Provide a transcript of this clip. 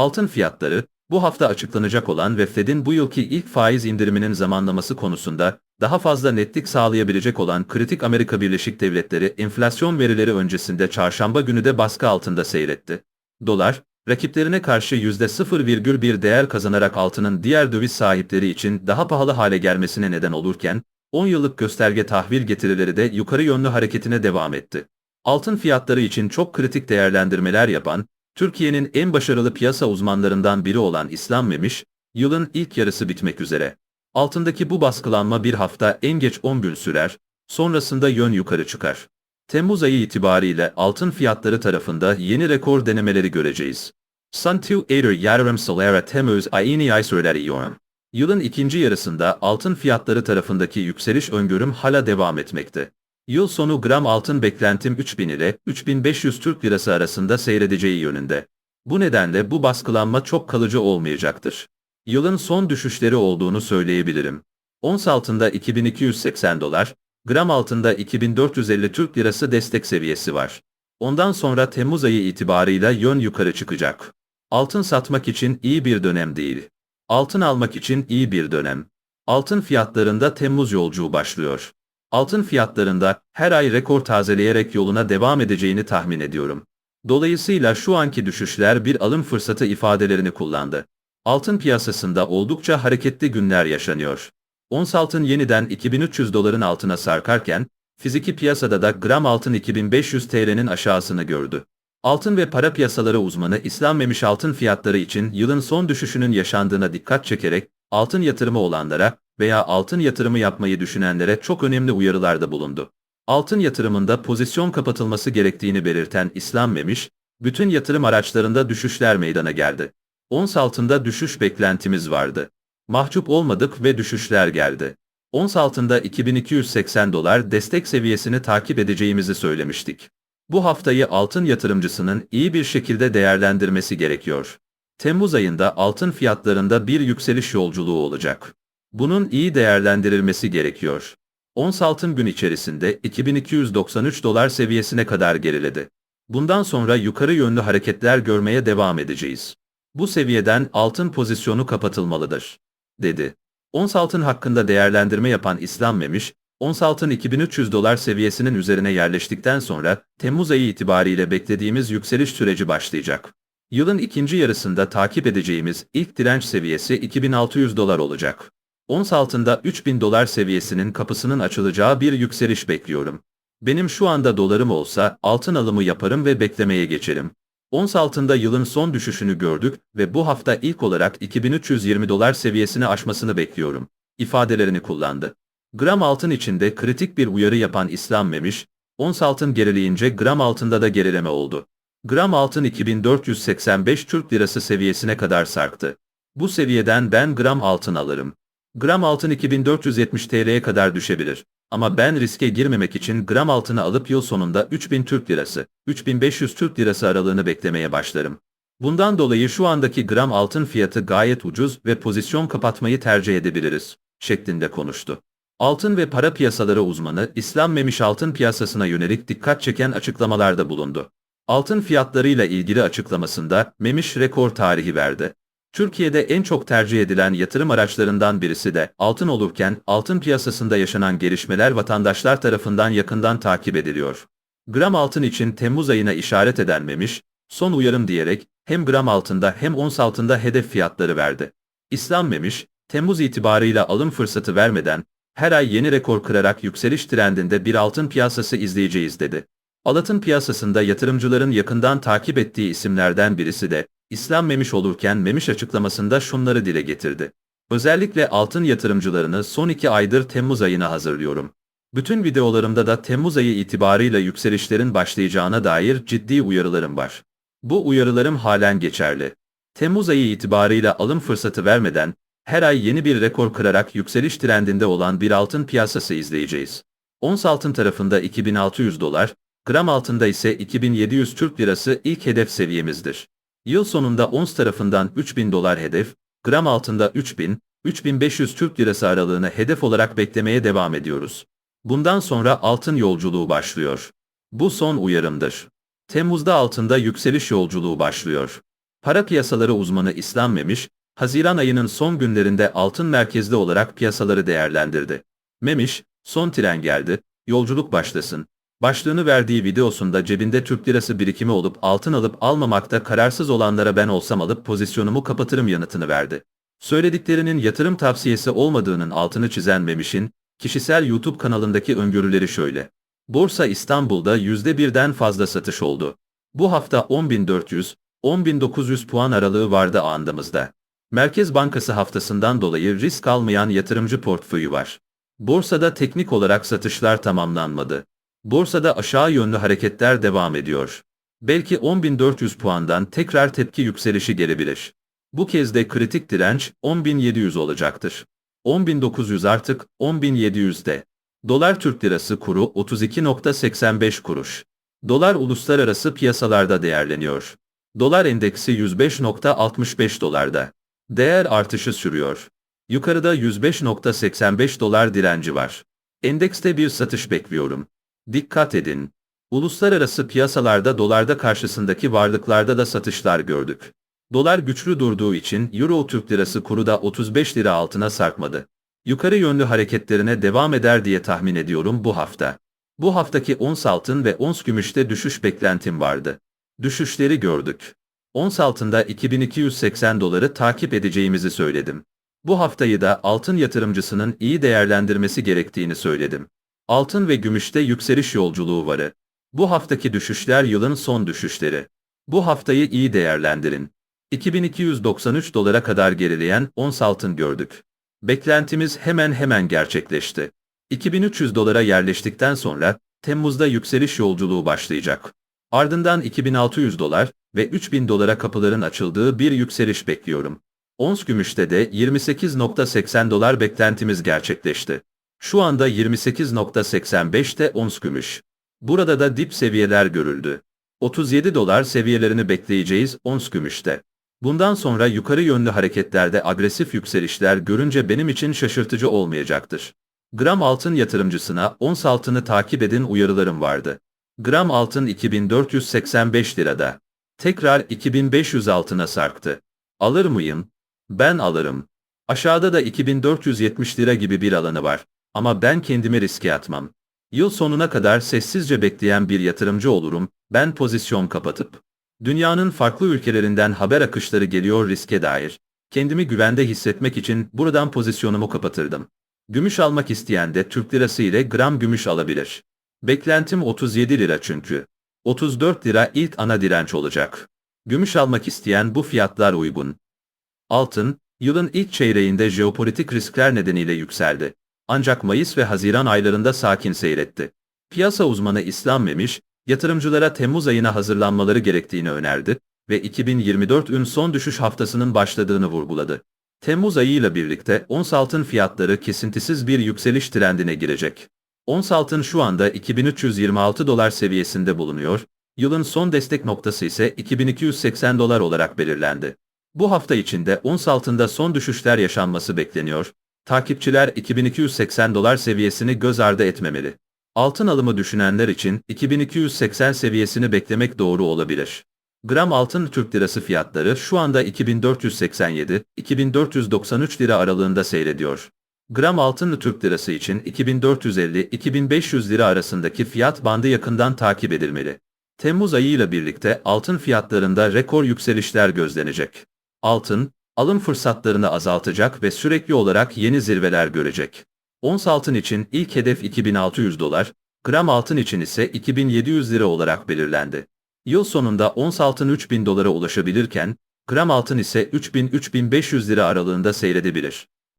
Altın fiyatları, bu hafta açıklanacak olan ve Fed'in bu yılki ilk faiz indiriminin zamanlaması konusunda daha fazla netlik sağlayabilecek olan kritik Amerika Birleşik Devletleri enflasyon verileri öncesinde çarşamba günü de baskı altında seyretti. Dolar, rakiplerine karşı %0,1 değer kazanarak altının diğer döviz sahipleri için daha pahalı hale gelmesine neden olurken, 10 yıllık gösterge tahvil getirileri de yukarı yönlü hareketine devam etti. Altın fiyatları için çok kritik değerlendirmeler yapan, Türkiye'nin en başarılı piyasa uzmanlarından biri olan İslam Memiş, yılın ilk yarısı bitmek üzere. Altındaki bu baskılanma bir hafta en geç 10 gün sürer, sonrasında yön yukarı çıkar. Temmuz ayı itibariyle altın fiyatları tarafında yeni rekor denemeleri göreceğiz. Santu Edir Yarım Solera Temmuz ayını ay söyleriyorum. Yılın ikinci yarısında altın fiyatları tarafındaki yükseliş öngörüm hala devam etmekte. Yıl sonu gram altın beklentim 3000 ile 3500 Türk Lirası arasında seyredeceği yönünde. Bu nedenle bu baskılanma çok kalıcı olmayacaktır. Yılın son düşüşleri olduğunu söyleyebilirim. Ons altında 2280 dolar, gram altında 2450 Türk Lirası destek seviyesi var. Ondan sonra Temmuz ayı itibarıyla yön yukarı çıkacak. Altın satmak için iyi bir dönem değil. Altın almak için iyi bir dönem. Altın fiyatlarında Temmuz yolculuğu başlıyor. Altın fiyatlarında her ay rekor tazeleyerek yoluna devam edeceğini tahmin ediyorum. Dolayısıyla şu anki düşüşler bir alım fırsatı ifadelerini kullandı. Altın piyasasında oldukça hareketli günler yaşanıyor. Ons altın yeniden 2300 doların altına sarkarken, fiziki piyasada da gram altın 2500 TL'nin aşağısını gördü. Altın ve para piyasaları uzmanı İslam Memiş altın fiyatları için yılın son düşüşünün yaşandığına dikkat çekerek, altın yatırımı olanlara veya altın yatırımı yapmayı düşünenlere çok önemli uyarılarda bulundu. Altın yatırımında pozisyon kapatılması gerektiğini belirten İslam Memiş, bütün yatırım araçlarında düşüşler meydana geldi. Ons altında düşüş beklentimiz vardı. Mahcup olmadık ve düşüşler geldi. Ons altında 2280 dolar destek seviyesini takip edeceğimizi söylemiştik. Bu haftayı altın yatırımcısının iyi bir şekilde değerlendirmesi gerekiyor. Temmuz ayında altın fiyatlarında bir yükseliş yolculuğu olacak. Bunun iyi değerlendirilmesi gerekiyor. Ons altın gün içerisinde 2293 dolar seviyesine kadar geriledi. Bundan sonra yukarı yönlü hareketler görmeye devam edeceğiz. Bu seviyeden altın pozisyonu kapatılmalıdır, dedi. Ons altın hakkında değerlendirme yapan İslam Memiş, ons altın 2300 dolar seviyesinin üzerine yerleştikten sonra Temmuz ayı itibariyle beklediğimiz yükseliş süreci başlayacak. Yılın ikinci yarısında takip edeceğimiz ilk direnç seviyesi 2600 dolar olacak. Ons altında 3000 dolar seviyesinin kapısının açılacağı bir yükseliş bekliyorum. Benim şu anda dolarım olsa altın alımı yaparım ve beklemeye geçerim. Ons altında yılın son düşüşünü gördük ve bu hafta ilk olarak 2320 dolar seviyesini aşmasını bekliyorum. ifadelerini kullandı. Gram altın içinde kritik bir uyarı yapan İslam Memiş, ons altın gerileyince gram altında da gerileme oldu. Gram altın 2485 Türk Lirası seviyesine kadar sarktı. Bu seviyeden ben gram altın alırım. Gram altın 2470 TL'ye kadar düşebilir. Ama ben riske girmemek için gram altını alıp yıl sonunda 3000 Türk Lirası, 3500 Türk Lirası aralığını beklemeye başlarım. Bundan dolayı şu andaki gram altın fiyatı gayet ucuz ve pozisyon kapatmayı tercih edebiliriz, şeklinde konuştu. Altın ve para piyasaları uzmanı İslam Memiş altın piyasasına yönelik dikkat çeken açıklamalarda bulundu. Altın fiyatlarıyla ilgili açıklamasında Memiş rekor tarihi verdi. Türkiye'de en çok tercih edilen yatırım araçlarından birisi de altın olurken altın piyasasında yaşanan gelişmeler vatandaşlar tarafından yakından takip ediliyor. Gram altın için Temmuz ayına işaret edenmemiş, son uyarım diyerek hem gram altında hem ons altında hedef fiyatları verdi. İslam Memiş, Temmuz itibarıyla alım fırsatı vermeden her ay yeni rekor kırarak yükseliş trendinde bir altın piyasası izleyeceğiz dedi. Altın piyasasında yatırımcıların yakından takip ettiği isimlerden birisi de İslam Memiş olurken Memiş açıklamasında şunları dile getirdi. Özellikle altın yatırımcılarını son iki aydır Temmuz ayına hazırlıyorum. Bütün videolarımda da Temmuz ayı itibarıyla yükselişlerin başlayacağına dair ciddi uyarılarım var. Bu uyarılarım halen geçerli. Temmuz ayı itibarıyla alım fırsatı vermeden, her ay yeni bir rekor kırarak yükseliş trendinde olan bir altın piyasası izleyeceğiz. Ons altın tarafında 2600 dolar, gram altında ise 2700 Türk Lirası ilk hedef seviyemizdir. Yıl sonunda ons tarafından 3000 dolar hedef, gram altında 3000, 3500 Türk Lirası aralığını hedef olarak beklemeye devam ediyoruz. Bundan sonra altın yolculuğu başlıyor. Bu son uyarımdır. Temmuz'da altında yükseliş yolculuğu başlıyor. Para piyasaları uzmanı İslam Memiş, Haziran ayının son günlerinde altın merkezli olarak piyasaları değerlendirdi. Memiş, son tren geldi, yolculuk başlasın. Başlığını verdiği videosunda cebinde Türk lirası birikimi olup altın alıp almamakta kararsız olanlara ben olsam alıp pozisyonumu kapatırım yanıtını verdi. Söylediklerinin yatırım tavsiyesi olmadığının altını çizen Memiş'in, kişisel YouTube kanalındaki öngörüleri şöyle. Borsa İstanbul'da %1'den fazla satış oldu. Bu hafta 10.400, 10.900 puan aralığı vardı andımızda. Merkez Bankası haftasından dolayı risk almayan yatırımcı portföyü var. Borsada teknik olarak satışlar tamamlanmadı. Borsada aşağı yönlü hareketler devam ediyor. Belki 10.400 puandan tekrar tepki yükselişi gelebilir. Bu kez de kritik direnç 10.700 olacaktır. 10.900 artık 10.700'de. Dolar Türk Lirası kuru 32.85 kuruş. Dolar uluslararası piyasalarda değerleniyor. Dolar endeksi 105.65 dolarda. Değer artışı sürüyor. Yukarıda 105.85 dolar direnci var. Endekste bir satış bekliyorum. Dikkat edin. Uluslararası piyasalarda dolarda karşısındaki varlıklarda da satışlar gördük. Dolar güçlü durduğu için Euro Türk Lirası kuru da 35 lira altına sarkmadı. Yukarı yönlü hareketlerine devam eder diye tahmin ediyorum bu hafta. Bu haftaki ons altın ve ons gümüşte düşüş beklentim vardı. Düşüşleri gördük. Ons altında 2280 doları takip edeceğimizi söyledim. Bu haftayı da altın yatırımcısının iyi değerlendirmesi gerektiğini söyledim. Altın ve gümüşte yükseliş yolculuğu varı. Bu haftaki düşüşler yılın son düşüşleri. Bu haftayı iyi değerlendirin. 2293 dolara kadar gerileyen ons altın gördük. Beklentimiz hemen hemen gerçekleşti. 2300 dolara yerleştikten sonra Temmuz'da yükseliş yolculuğu başlayacak. Ardından 2600 dolar ve 3000 dolara kapıların açıldığı bir yükseliş bekliyorum. Ons gümüşte de 28.80 dolar beklentimiz gerçekleşti. Şu anda 28.85'te ons gümüş. Burada da dip seviyeler görüldü. 37 dolar seviyelerini bekleyeceğiz ons gümüşte. Bundan sonra yukarı yönlü hareketlerde agresif yükselişler görünce benim için şaşırtıcı olmayacaktır. Gram altın yatırımcısına ons altını takip edin uyarılarım vardı. Gram altın 2485 lirada. Tekrar 2500 altına sarktı. Alır mıyım? Ben alırım. Aşağıda da 2470 lira gibi bir alanı var. Ama ben kendimi riske atmam. Yıl sonuna kadar sessizce bekleyen bir yatırımcı olurum, ben pozisyon kapatıp. Dünyanın farklı ülkelerinden haber akışları geliyor riske dair. Kendimi güvende hissetmek için buradan pozisyonumu kapatırdım. Gümüş almak isteyen de Türk lirası ile gram gümüş alabilir. Beklentim 37 lira çünkü. 34 lira ilk ana direnç olacak. Gümüş almak isteyen bu fiyatlar uygun. Altın, yılın ilk çeyreğinde jeopolitik riskler nedeniyle yükseldi. Ancak Mayıs ve Haziran aylarında sakin seyretti. Piyasa uzmanı İslam Memiş, yatırımcılara Temmuz ayına hazırlanmaları gerektiğini önerdi ve 2024 ün son düşüş haftasının başladığını vurguladı. Temmuz ayıyla birlikte ons altın fiyatları kesintisiz bir yükseliş trendine girecek. Ons altın şu anda 2326 dolar seviyesinde bulunuyor, yılın son destek noktası ise 2280 dolar olarak belirlendi. Bu hafta içinde ons altında son düşüşler yaşanması bekleniyor, takipçiler 2280 dolar seviyesini göz ardı etmemeli. Altın alımı düşünenler için 2280 seviyesini beklemek doğru olabilir. Gram altın Türk lirası fiyatları şu anda 2487-2493 lira aralığında seyrediyor. Gram altın Türk lirası için 2450-2500 lira arasındaki fiyat bandı yakından takip edilmeli. Temmuz ayıyla birlikte altın fiyatlarında rekor yükselişler gözlenecek. Altın, alım fırsatlarını azaltacak ve sürekli olarak yeni zirveler görecek. Ons altın için ilk hedef 2600 dolar, gram altın için ise 2700 lira olarak belirlendi. Yıl sonunda ons altın 3000 dolara ulaşabilirken, gram altın ise 3000-3500 lira aralığında seyredebilir.